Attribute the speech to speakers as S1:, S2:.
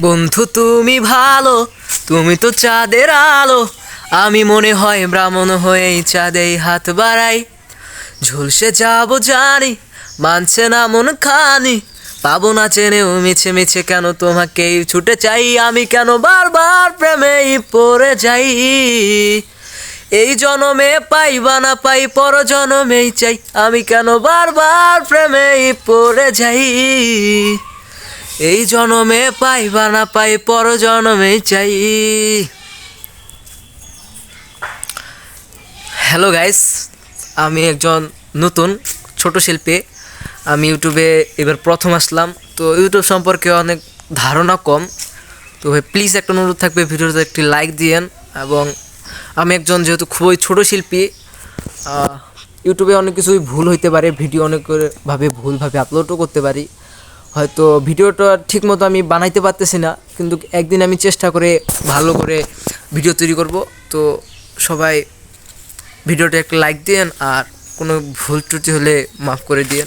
S1: বন্ধু, তুমি ভালো, তুমি তো চাঁদের আলো। আমি মনে হয় ব্রাহ্মণ হয়েই চাঁদেই হাত বাড়াই। ঝলসে যাব জানি, মানছে না মন খানি। পাবো না চেনেও মিছে মিছে কেন তোমাকেই ছুটে চাই। আমি কেন বারবার প্রেমেই পড়ে যাই। এই জনমে পাইবা না পাই পর জনমেই চাই। আমি কেন বারবার প্রেমেই পড়ে যাই? এই জনমে পাইবা না পাই, পর জনমেই চাই। হ্যালো গাইস আমি একজন নতুন ছোট শিল্পী। আমি ইউটিউবে এবার প্রথম আসলাম। তো ইউটিউব সম্পর্কে অনেক ধারণা কম। তো ভাই প্লিজ একটা অনুরোধ থাকবে, ভিডিওতে একটি লাইক দিয়েন। এবং আমি একজন যেহেতু খুবই ছোট শিল্পী ইউটিউবে অনেক কিছুই ভুল হইতে পারে, ভিডিও অনেকভাবে ভুলভাবে আপলোডও করতে পারি। হয়তো ভিডিওটা ঠিক মতো আমি বানাইতে পারতেছি না, কিন্তু একদিন আমি চেষ্টা করে ভালো করে ভিডিও তৈরি করব। তো সবাই ভিডিওটা একটা লাইক দিন আর কোনো ভুল ত্রুটি হলে মাফ করে দিন